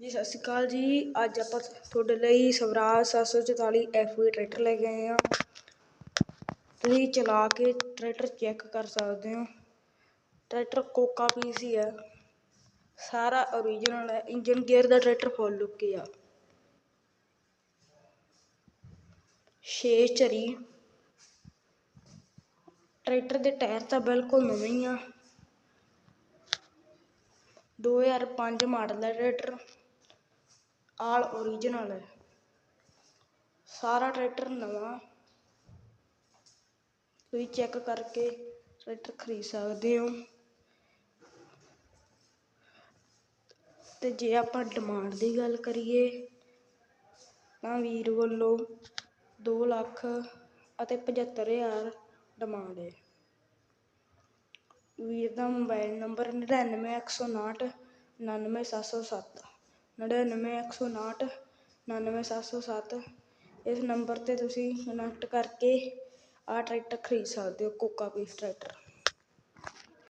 ਜੀ, ਸਤਿ ਸ਼੍ਰੀ ਅਕਾਲ ਜੀ। ਅੱਜ ਆਪਾਂ ਤੁਹਾਡੇ ਲਈ ਸਵਰਾਜ 744 ਐਫਈ ਟਰੈਕਟਰ ਲੈ ਕੇ ਆਏ ਹਾਂ। ਤੁਸੀਂ ਚਲਾ ਕੇ ਟਰੈਕਟਰ ਚੈੱਕ ਕਰ ਸਕਦੇ ਹੋ। ਟਰੈਕਟਰ ਕੋਕਾ ਪੀਸੀ ਹੈ ਸਾਰਾ ਓਰੀਜਨਲ ਹੈ। ਇੰਜਨ ਗੇਅਰ ਦਾ ਟਰੈਕਟਰ ਫੁੱਲ ਲੁੱਕ ਆ। ਛੇ ਚਰੀ ਟਰੈਕਟਰ ਦੇ ਟਾਇਰ ਤਾਂ ਬਿਲਕੁਲ ਨਵੇਂ ਹੀ ਆ। 2005 ਮਾਡਲ ਦਾ ਟਰੈਕਟਰ। ਆਲ ਓਰੀਜਨਲ ਹੈ। ਸਾਰਾ ਟਰੈਕਟਰ ਨਵਾਂ। ਤੁਸੀਂ ਚੈੱਕ ਕਰਕੇ ਟਰੈਕਟਰ ਖਰੀਦ ਸਕਦੇ ਹੋ। ਤੇ ਜੇ ਆਪਾਂ ਡਿਮਾਂਡ ਦੀ ਗੱਲ ਕਰੀਏ, ਤਾਂ ਵੀਰ ਵੱਲੋਂ 2 ਲੱਖ ਅਤੇ 75000 ਡਿਮਾਂਡ ਹੈ। ਵੀਰ ਦਾ ਮੋਬਾਈਲ ਨੰਬਰ 99159 99707 99159 99707 ਇਸ ਨੰਬਰ ਤੇ ਤੁਸੀਂ ਕਨੈਕਟ ਕਰਕੇ ਆਹ ਟਰੈਕਟਰ ਖਰੀਦ ਸਕਦੇ ਹੋ, ਕੋਕਾ ਪੀਸ ਟਰੈਕਟਰ